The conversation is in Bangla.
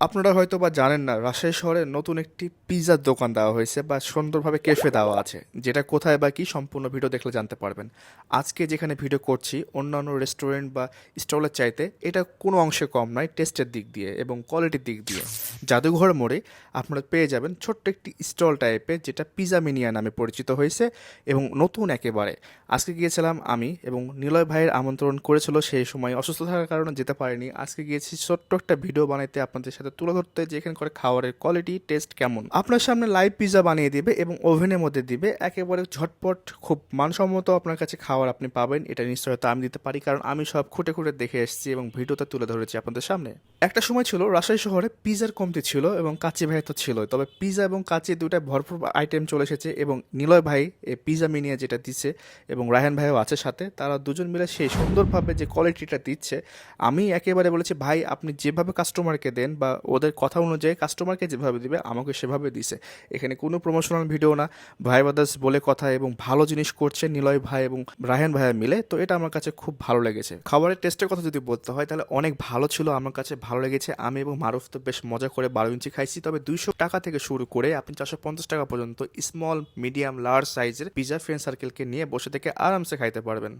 আপনারা হয়তো বা জানেন না, রাজশাহী শহরে নতুন একটি পিৎজার দোকান দেওয়া হয়েছে বা সুন্দরভাবে ক্যাফে দেওয়া আছে, যেটা কোথায় বা কি সম্পূর্ণ ভিডিও দেখলে জানতে পারবেন। আজকে যেখানে ভিডিও করছি, অন্যান্য রেস্টুরেন্ট বা স্টলের চাইতে এটা কোনো অংশে কম নয় টেস্টের দিক দিয়ে এবং কোয়ালিটির দিক দিয়ে। জাদুঘর মোড়ে আপনারা পেয়ে যাবেন ছোট্ট একটি স্টল টাইপের যেটা পিজা মিনিয়া নামে পরিচিত হয়েছে এবং নতুন একেবারে। আজকে গিয়েছিলাম আমি এবং নিলয় ভাইয়ের আমন্ত্রণ করেছিল, সেই সময় অসুস্থ থাকার কারণে যেতে পারিনি। আজকে গিয়েছি ছোট্ট একটা ভিডিও বানাইতে আপনাদের সাথে তুলে ধরতে যে করে খাবারের কোয়ালিটি টেস্ট কেমন। আপনার সামনে লাইভ পিজা বানিয়ে দিবে এবং ওভেনের মধ্যে দিবে। একেবারে ঝটপট, খুব মানসম্মত আপনার কাছে খাবার আপনি পাবেন। এটা নিশ্চয়তা আমি দিতে পারি কারণ আমি সব খুঁটে খুঁটে দেখে এসেছি এবং ভিডিওটা তুলে ধরেছি আপনাদের সামনে। একটা সময় ছিল রাজশাহী শহরে পিজার কমতি ছিল এবং কাচি ভাই তো ছিল তবে পিজা এবং কাচি দুটাই ভরপুর আইটেম চলে এসেছে এবং নিলয় ভাই এই পিজা মিনিয়া যেটা দিচ্ছে এবং রায়হান ভাইও আছে সাথে, তারা দুজন মিলে সেই সুন্দরভাবে যে কোয়ালিটিটা দিচ্ছে, আমি একেবারে বলেছি, ভাই, আপনি যেভাবে কাস্টমারকে দেন বা ওদের কথা অনুযায়ী কাস্টমারকে যেভাবে দিবে, আমাকে সেভাবে দিছে। এখানে কোনো প্রমোশনাল ভিডিও না। ভাই ব্রাদার্স বলে কথা এবং ভালো জিনিস করছে নিলয় ভাই এবং রায়হান ভাইয়া মিলে, তো এটা আমার কাছে খুব ভালো লেগেছে। খাবারের টেস্টের কথা যদি বলতে হয়, তাহলে অনেক ভালো ছিল, আমার কাছে ভালো লেগেছে। আমি এবং মারুফ তো বেশ মজা করে বারো ইঞ্চি খাইছি, তবে দুইশো টাকা থেকে শুরু করে আপনি চারশো পঞ্চাশ টাকা পর্যন্ত স্মল মিডিয়াম লার্জ সাইজের পিজা ফ্রেন্ড সার্কেলকে নিয়ে বসে থেকে আরামসে খাইতে পারবেন।